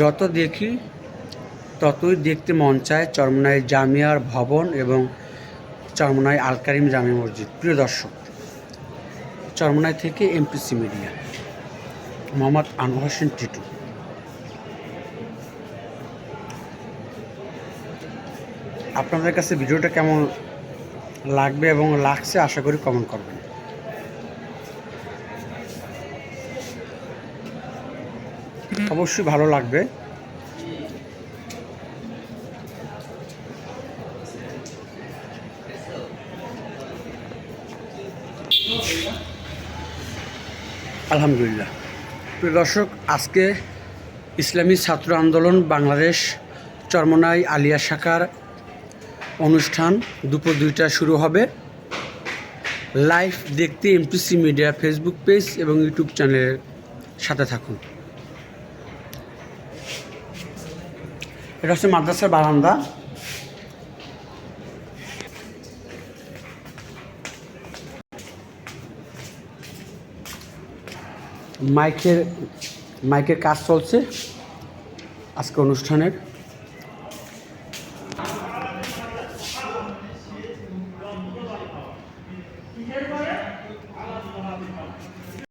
যত দেখি, ততই দেখতে মন চায় চরমনাই জামিয়ার ভবন এবং চরমনাই আল কারিম জামি মসজিদ। প্রিয় দর্শক, চরমনাই থেকে এমপিসি মিডিয়া মোহাম্মদ আনোয়ার হোসেন টিটু। আপনাদের কাছে ভিডিওটা কেমন লাগবে এবং লাগছে, আশা করি কমেন্ট করবেন। অবশ্যই ভালো লাগবে। আলহামদুলিল্লাহ। প্রিয় দর্শক, আজকে ইসলামী ছাত্র আন্দোলন বাংলাদেশ চরমনাই আলিয়া শাখার অনুষ্ঠান দুপুর দুইটা শুরু হবে। লাইভ দেখতে এমপিসি মিডিয়া ফেসবুক পেজ এবং ইউটিউব চ্যানেলের সাথে থাকুন। এটা হচ্ছে মাদ্রাসার বারান্দা। মাইকের মাইকের কাজ চলছে আজকে অনুষ্ঠানের।